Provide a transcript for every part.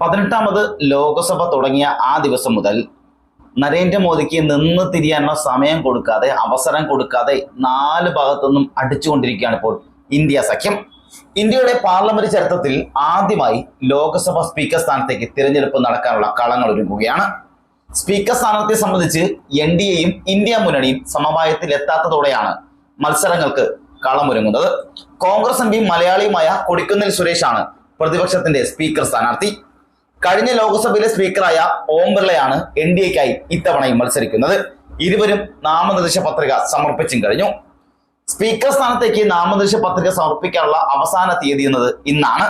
പതിനെട്ടാമത് ലോകസഭ തുടങ്ങിയ ആ ദിവസം മുതൽ നരേന്ദ്രമോദിക്ക് നിന്ന് തിരിയാനുള്ള സമയം കൊടുക്കാതെ അവസരം കൊടുക്കാതെ നാല് ഭാഗത്തുനിന്നും അടിച്ചുകൊണ്ടിരിക്കുകയാണ് ഇപ്പോൾ ഇന്ത്യ സഖ്യം. ഇന്ത്യയുടെ പാർലമെന്റ് ചരിത്രത്തിൽ ആദ്യമായി ലോക്സഭ സ്പീക്കർ സ്ഥാനത്തേക്ക് തിരഞ്ഞെടുപ്പ് നടക്കാനുള്ള കളങ്ങൾ ഒരുങ്ങുകയാണ്. സ്പീക്കർ സ്ഥാനത്തെ സംബന്ധിച്ച് എൻ ഡി എയും ഇന്ത്യ മുന്നണിയും സമവായത്തിൽ എത്താത്തതോടെയാണ് മത്സരങ്ങൾക്ക് കളമൊരുങ്ങുന്നത്. കോൺഗ്രസ് എം പി മലയാളിയുമായ കൊടിക്കുന്നിൽ സുരേഷാണ് പ്രതിപക്ഷത്തിന്റെ സ്പീക്കർ സ്ഥാനാർത്ഥി. കഴിഞ്ഞ ലോക്സഭയിലെ സ്പീക്കറായ ഓം ബിർളയാണ് എൻ ഡി എക്കായി ഇത്തവണയും മത്സരിക്കുന്നത്. ഇരുവരും നാമനിർദ്ദേശ പത്രിക സമർപ്പിച്ചും കഴിഞ്ഞു. സ്പീക്കർ സ്ഥാനത്തേക്ക് നാമനിർദ്ദേശ പത്രിക സമർപ്പിക്കാനുള്ള അവസാന തീയതി എന്നത് ഇന്നാണ്.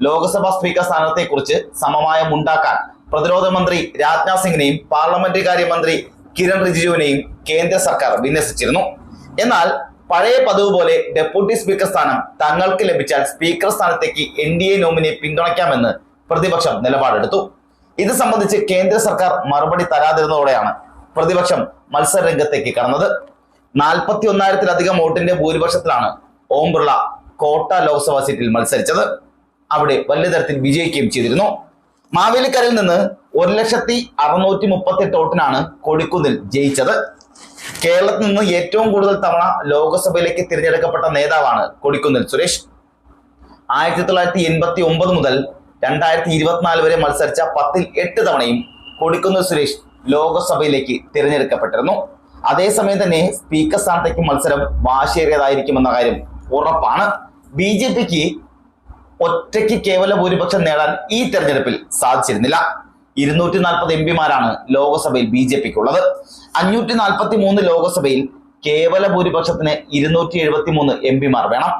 ലോക്സഭാ സ്പീക്കർ സ്ഥാനത്തെക്കുറിച്ച് സമവായം ഉണ്ടാക്കാൻ പ്രതിരോധ മന്ത്രി രാജ്നാഥ് സിംഗിനെയും പാർലമെന്ററി കാര്യമന്ത്രി കിരൺ റിജിജുവിനെയും കേന്ദ്ര സർക്കാർ വിന്യസിച്ചിരുന്നു. എന്നാൽ പഴയ പതിവ് പോലെ ഡെപ്യൂട്ടി സ്പീക്കർ സ്ഥാനം തങ്ങൾക്ക് ലഭിച്ചാൽ സ്പീക്കർ സ്ഥാനത്തേക്ക് എൻ ഡി എ നോമിനെ പിന്തുണയ്ക്കാമെന്ന് പ്രതിപക്ഷം നിലപാടെടുത്തു. ഇത് സംബന്ധിച്ച് കേന്ദ്ര സർക്കാർ മറുപടി തരാതിരുന്നതോടെയാണ് പ്രതിപക്ഷം മത്സര രംഗത്തേക്ക് കടന്നത്. നാൽപ്പത്തി ഒന്നായിരത്തിലധികം വോട്ടിന്റെ ഭൂരിപക്ഷത്തിലാണ് ഓം ബിർള കോട്ട ലോക്സഭാ സീറ്റിൽ മത്സരിച്ചത്. അവിടെ വലിയ തരത്തിൽ വിജയിക്കുകയും ചെയ്തിരുന്നു. മാവേലിക്കരയിൽ നിന്ന് ഒരു ലക്ഷത്തി അറുന്നൂറ്റി മുപ്പത്തി എട്ട് വോട്ടിനാണ് കൊടിക്കുന്നിൽ ജയിച്ചത്. കേരളത്തിൽ നിന്ന് ഏറ്റവും കൂടുതൽ തവണ ലോക്സഭയിലേക്ക് തിരഞ്ഞെടുക്കപ്പെട്ട നേതാവാണ് കൊടിക്കുന്നിൽ സുരേഷ്. ആയിരത്തി തൊള്ളായിരത്തി എൺപത്തി ഒമ്പത് മുതൽ രണ്ടായിരത്തി ഇരുപത്തിനാല് വരെ മത്സരിച്ച പത്തിൽ എട്ട് തവണയും കൊടിക്കുന്നിൽ സുരേഷ് ലോകസഭയിലേക്ക് തിരഞ്ഞെടുക്കപ്പെട്ടിരുന്നു. അതേസമയം തന്നെ സ്പീക്കർ സ്ഥാനത്തേക്ക് മത്സരം വാശിയേറിയതായിരിക്കുമെന്ന കാര്യം ഉറപ്പാണ്. ബി ജെ പിക്ക് ഒറ്റയ്ക്ക് കേവല ഭൂരിപക്ഷം നേടാൻ ഈ തെരഞ്ഞെടുപ്പിൽ സാധിച്ചിരുന്നില്ല. ഇരുന്നൂറ്റി നാൽപ്പത് എം പിമാരാണ് ലോകസഭയിൽ ബി ജെ പിക്ക് ഉള്ളത് അഞ്ഞൂറ്റി നാൽപ്പത്തി മൂന്ന് ലോകസഭയിൽ കേവല ഭൂരിപക്ഷത്തിന് ഇരുന്നൂറ്റി എഴുപത്തി മൂന്ന് എം പിമാർ വേണം.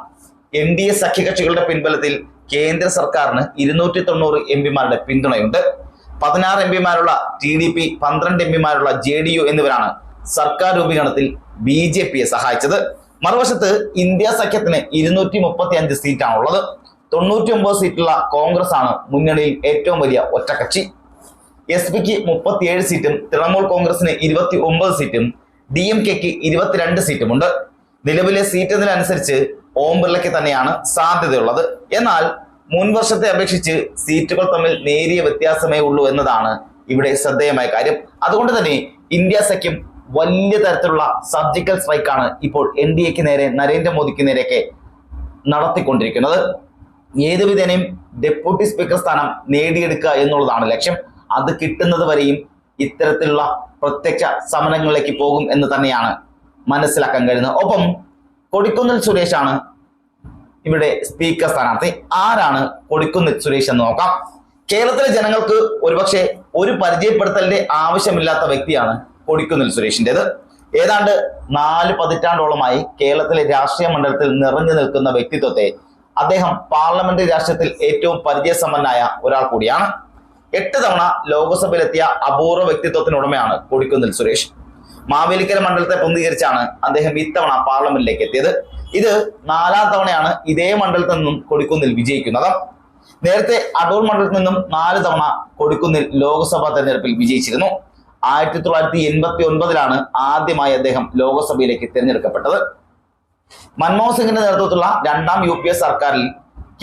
എൻ ഡി എ സഖ്യകക്ഷികളുടെ പിൻബലത്തിൽ കേന്ദ്ര സർക്കാരിന് ഇരുന്നൂറ്റി തൊണ്ണൂറ് എം പിമാരുടെ പിന്തുണയുണ്ട്. പതിനാറ് എം പിമാരുള്ള ടി ഡി പി പന്ത്രണ്ട് എം പിമാരുള്ള ജെ ഡി യു എന്നിവരാണ് സർക്കാർ രൂപീകരണത്തിൽ ബി ജെ പിയെ സഹായിച്ചത്. മറുവശത്ത് ഇന്ത്യ സഖ്യത്തിന് ഇരുന്നൂറ്റി മുപ്പത്തി അഞ്ച് സീറ്റാണുള്ളത്. തൊണ്ണൂറ്റി ഒമ്പത് സീറ്റുള്ള കോൺഗ്രസ് ആണ് മുന്നണിയിൽ ഏറ്റവും വലിയ ഒറ്റക്കക്ഷി. എസ് പിക്ക് മുപ്പത്തിയേഴ് സീറ്റും തൃണമൂൽ കോൺഗ്രസിന് ഇരുപത്തി ഒമ്പത് സീറ്റും ഡി എം കെക്ക് ഇരുപത്തിരണ്ട് സീറ്റുമുണ്ട്. നിലവിലെ സീറ്റ് അനുസരിച്ച് ഓം ബിർളയ്ക്ക് തന്നെയാണ് സാധ്യതയുള്ളത്. എന്നാൽ മുൻ വർഷത്തെ അപേക്ഷിച്ച് സീറ്റുകൾ തമ്മിൽ നേരിയ വ്യത്യാസമേ ഉള്ളൂ എന്നതാണ് ഇവിടെ ശ്രദ്ധേയമായ കാര്യം. അതുകൊണ്ട് തന്നെ ഇന്ത്യ സഖ്യം വലിയ തരത്തിലുള്ള സർജിക്കൽ സ്ട്രൈക്കാണ് ഇപ്പോൾ എൻ ഡി എക്ക് നേരെ നരേന്ദ്രമോദിക്ക് നേരെയൊക്കെ നടത്തിക്കൊണ്ടിരിക്കുന്നത്. ഏതുവിധേനയും ഡെപ്യൂട്ടി സ്പീക്കർ സ്ഥാനം നേടിയെടുക്കുക എന്നുള്ളതാണ് ലക്ഷ്യം. അത് കിട്ടുന്നത് വരെയും ഇത്തരത്തിലുള്ള പ്രത്യക്ഷ സമരങ്ങളിലേക്ക് പോകും എന്ന് തന്നെയാണ് മനസ്സിലാക്കാൻ കഴിയുന്നത്. ഒപ്പം കൊടിക്കുന്നിൽ സുരേഷാണ് ഇവിടെ സ്പീക്കർ സ്ഥാനാർത്ഥി ആരാണ് കൊടിക്കുന്നിൽ സുരേഷ് എന്ന് നോക്കാം. കേരളത്തിലെ ജനങ്ങൾക്ക് ഒരുപക്ഷെ ഒരു പരിചയപ്പെടുത്തലിന്റെ ആവശ്യമില്ലാത്ത വ്യക്തിയാണ് കൊടിക്കുന്നിൽ സുരേഷിന്റെത് ഏതാണ്ട് നാല് പതിറ്റാണ്ടോളമായി കേരളത്തിലെ രാഷ്ട്രീയ മണ്ഡലത്തിൽ നിറഞ്ഞു നിൽക്കുന്ന വ്യക്തിത്വത്തെ അദ്ദേഹം പാർലമെന്ററി രാഷ്ട്രീയത്തിൽ ഏറ്റവും പരിചയസമ്പന്നായ ഒരാൾ കൂടിയാണ്. എട്ട് തവണ ലോകസഭയിലെത്തിയ അപൂർവ വ്യക്തിത്വത്തിനുടമയാണ് കൊടിക്കുന്നിൽ സുരേഷ്. മാവേലിക്കര മണ്ഡലത്തെ പ്രതിനിധീകരിച്ചാണ് അദ്ദേഹം ഇത്തവണ പാർലമെന്റിലേക്ക് എത്തിയത്. ഇത് നാലാം തവണയാണ് ഇതേ മണ്ഡലത്തിൽ നിന്നും കൊടിക്കുന്നിൽ വിജയിക്കുന്നത്. നേരത്തെ അടൂർ മണ്ഡലത്തിൽ നിന്നും നാല് തവണ കൊടിക്കുന്നിൽ ലോക്സഭാ തെരഞ്ഞെടുപ്പിൽ വിജയിച്ചിരുന്നു. ആയിരത്തി തൊള്ളായിരത്തി എൺപത്തി ഒൻപതിലാണ് ആദ്യമായി അദ്ദേഹം ലോക്സഭയിലേക്ക് തിരഞ്ഞെടുക്കപ്പെട്ടത്. മൻമോഹൻ സിംഗിന്റെ നേതൃത്വത്തിലുള്ള രണ്ടാം യു പി സർക്കാരിൽ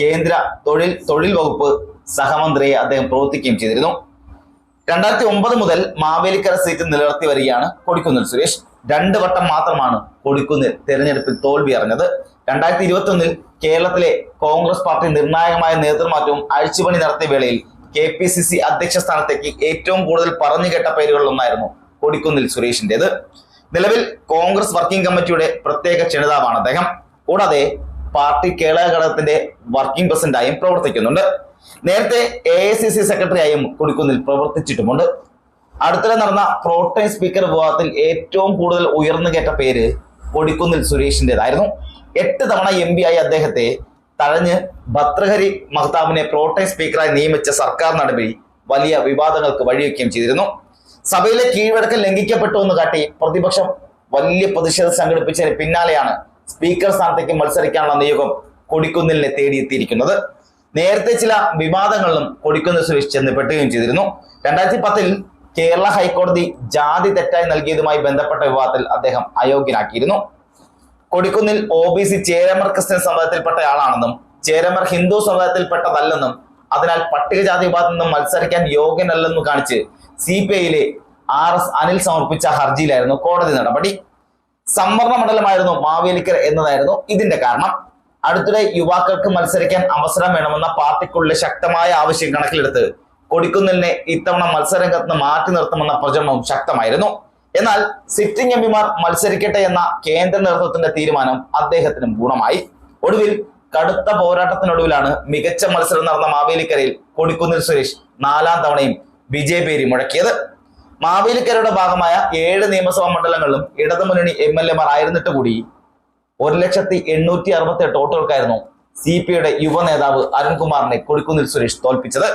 കേന്ദ്ര തൊഴിൽ തൊഴിൽ വകുപ്പ് സഹമന്ത്രിയെ അദ്ദേഹം പ്രവർത്തിക്കുകയും ചെയ്തിരുന്നു. രണ്ടായിരത്തി ഒമ്പത് മുതൽ മാവേലിക്കര സീറ്റ് നിലനിർത്തി വരികയാണ് കൊടിക്കുന്നിൽ സുരേഷ്. രണ്ട് വട്ടം മാത്രമാണ് കൊടിക്കുന്നിൽ തെരഞ്ഞെടുപ്പിൽ തോൽവി അറിഞ്ഞത്. രണ്ടായിരത്തി ഇരുപത്തി ഒന്നിൽ കേരളത്തിലെ കോൺഗ്രസ് പാർട്ടി നിർണായകമായ നേതൃമാറ്റവും അഴിച്ചുപണി നടത്തിയ വേളയിൽ കെ പി സി സി അധ്യക്ഷ സ്ഥാനത്തേക്ക് ഏറ്റവും കൂടുതൽ പറഞ്ഞു കേട്ട പേരുകളിലൊന്നായിരുന്നു കൊടിക്കുന്നിൽ സുരേഷിന്റേത്. നിലവിൽ കോൺഗ്രസ് വർക്കിംഗ് കമ്മിറ്റിയുടെ പ്രത്യേക ക്ഷണിതാവാണ് അദ്ദേഹം. കൂടാതെ പാർട്ടി കേരള ഘടകത്തിന്റെ വർക്കിംഗ് പ്രസിഡന്റായും പ്രവർത്തിക്കുന്നുണ്ട്. നേരത്തെ എ ഐ സി സി സെക്രട്ടറിയായും കൊടിക്കുന്നിൽ പ്രവർത്തിച്ചിട്ടുമുണ്ട്. അടുത്തിടെ നടന്ന പ്രോട്ടേം സ്പീക്കർ വിഭാഗത്തിൽ ഏറ്റവും കൂടുതൽ ഉയർന്നു കേട്ട പേര് കൊടിക്കുന്നിൽ സുരേഷിന്റെതായിരുന്നു എട്ട് തവണ എം പി ആയി അദ്ദേഹത്തെ തഴഞ്ഞ് ഭദ്രഹരി മഹ്താബിനെ പ്രോട്ടേം സ്പീക്കറായി നിയമിച്ച സർക്കാർ നടപടി വലിയ വിവാദങ്ങൾക്ക് വഴിവെക്കുകയും ചെയ്തിരുന്നു. സഭയിലെ കീഴ്വഴക്കം ലംഘിക്കപ്പെട്ടു എന്ന് കാട്ടി പ്രതിപക്ഷം വലിയ പ്രതിഷേധം സംഘടിപ്പിച്ചതിന് പിന്നാലെയാണ് സ്പീക്കർ സ്ഥാനത്തേക്ക് മത്സരിക്കാനുള്ള നിയോഗം കൊടിക്കുന്നിലിനെ തേടിയെത്തിയിരിക്കുന്നത്. നേരത്തെ ചില വിവാദങ്ങളിലും കൊടിക്കുന്നിൽ സുരേഷ് ചെന്ന് പെട്ടുകയും ചെയ്തിരുന്നു. രണ്ടായിരത്തി പത്തിൽ കേരള ഹൈക്കോടതി ജാതി തെറ്റായി നൽകിയതുമായി ബന്ധപ്പെട്ട വിവാദത്തിൽ അദ്ദേഹം അയോഗ്യനാക്കിയിരുന്നു. Kodikunnil O B C Cheramar Christian സമുദായത്തിൽപ്പെട്ട ആളാണെന്നും ചേരമർ ഹിന്ദു സമുദായത്തിൽപ്പെട്ടതല്ലെന്നും അതിനാൽ പട്ടികജാതി വിഭാഗത്തിൽ നിന്നും മത്സരിക്കാൻ യോഗ്യനല്ലെന്നും കാണിച്ച് സി പി ഐയിലെ ആർ എസ് അനിൽ സമർപ്പിച്ച ഹർജിയിലായിരുന്നു കോടതി നടപടി. സംവരണ മണ്ഡലമായിരുന്നു മാവേലിക്കർ എന്നതായിരുന്നു ഇതിന്റെ കാരണം. അടുത്തിടെ യുവാക്കൾക്ക് മത്സരിക്കാൻ അവസരം വേണമെന്ന പാർട്ടിക്കുള്ള ശക്തമായ ആവശ്യം കണക്കിലെടുത്ത് കൊടിക്കുന്നിലിനെ ഇത്തവണ മത്സരരംഗത്ത് നിന്ന് മാറ്റി നിർത്തുമെന്ന പ്രചരണവും ശക്തമായിരുന്നു. എന്നാൽ സിറ്റിംഗ് എംപിമാർ മത്സരിക്കട്ടെ എന്ന കേന്ദ്ര നേതൃത്വത്തിന്റെ തീരുമാനം അദ്ദേഹത്തിന് ഗുണമായി ഒടുവിൽ കടുത്ത പോരാട്ടത്തിനൊടുവിലാണ് മികച്ച മത്സരം നടന്ന മാവേലിക്കരയിൽ കൊടിക്കുന്നിൽ സുരേഷ് നാലാം തവണയും വിജയപേരി മുഴക്കിയത്. മാവേലിക്കരയുടെ ഭാഗമായ ഏഴ് നിയമസഭാ മണ്ഡലങ്ങളിലും ഇടതുമുന്നണി എം എൽ എമാർ ആയിരുന്നിട്ട് കൂടി ഒരു ലക്ഷത്തി എണ്ണൂറ്റി അറുപത്തി എട്ട് വോട്ടുകൾക്കായിരുന്നു സി പി ഐയുടെ യുവ നേതാവ് അരുൺകുമാറിനെ കൊടിക്കുന്നിൽ സുരേഷ് തോൽപ്പിച്ചത്.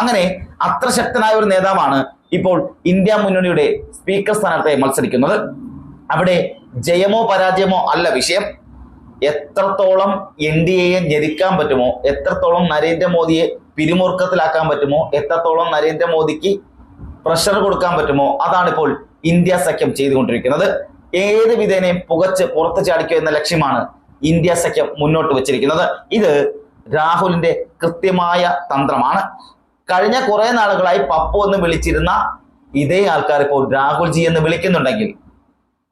അങ്ങനെ അത്ര ശക്തനായ ഒരു നേതാവാണ് ഇപ്പോൾ ഇന്ത്യ മുന്നണിയുടെ സ്പീക്കർ സ്ഥാനാർത്ഥിയെ മത്സരിക്കുന്നത്. അവിടെ ജയമോ പരാജയമോ അല്ല വിഷയം. എത്രത്തോളം എൻ ഡി എയെ ഞെരുക്കാൻ പറ്റുമോ എത്രത്തോളം നരേന്ദ്രമോദിയെ പിരിമുറുക്കത്തിലാക്കാൻ പറ്റുമോ എത്രത്തോളം നരേന്ദ്രമോദിക്ക് പ്രഷർ കൊടുക്കാൻ പറ്റുമോ അതാണിപ്പോൾ ഇന്ത്യ സഖ്യം ചെയ്തുകൊണ്ടിരിക്കുന്നത്. ഏത് വിധേനയും പുകച്ച് പുറത്തു ചാടിക്കുക എന്ന ലക്ഷ്യമാണ് ഇന്ത്യ സഖ്യം മുന്നോട്ട് വെച്ചിരിക്കുന്നത്. ഇത് രാഹുലിന്റെ കൃത്യമായ തന്ത്രമാണ്. കഴിഞ്ഞ കുറെ നാളുകളായി പപ്പു എന്ന് വിളിച്ചിരുന്ന ഇതേ ആൾക്കാർ ഇപ്പോൾ രാഹുൽജി എന്ന് വിളിക്കുന്നുണ്ടെങ്കിൽ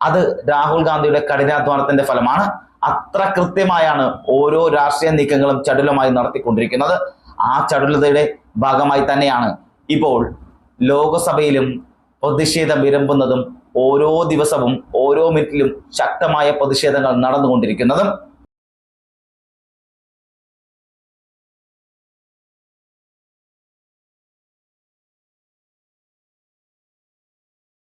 അത് രാഹുൽ ഗാന്ധിയുടെ കഠിനാധ്വാനത്തിന്റെ ഫലമാണ്. അത്ര കൃത്യമായാണ് ഓരോ രാഷ്ട്രീയ നീക്കങ്ങളും ചടുലമായി നടത്തിക്കൊണ്ടിരിക്കുന്നത്. ആ ചടുലതയുടെ ഭാഗമായി തന്നെയാണ് ഇപ്പോൾ ലോകസഭയിലും പ്രതിഷേധം വിരമ്പുന്നതും ഓരോ ദിവസവും ഓരോ മിനിറ്റിലും ശക്തമായ പ്രതിഷേധങ്ങൾ നടന്നുകൊണ്ടിരിക്കുന്നതും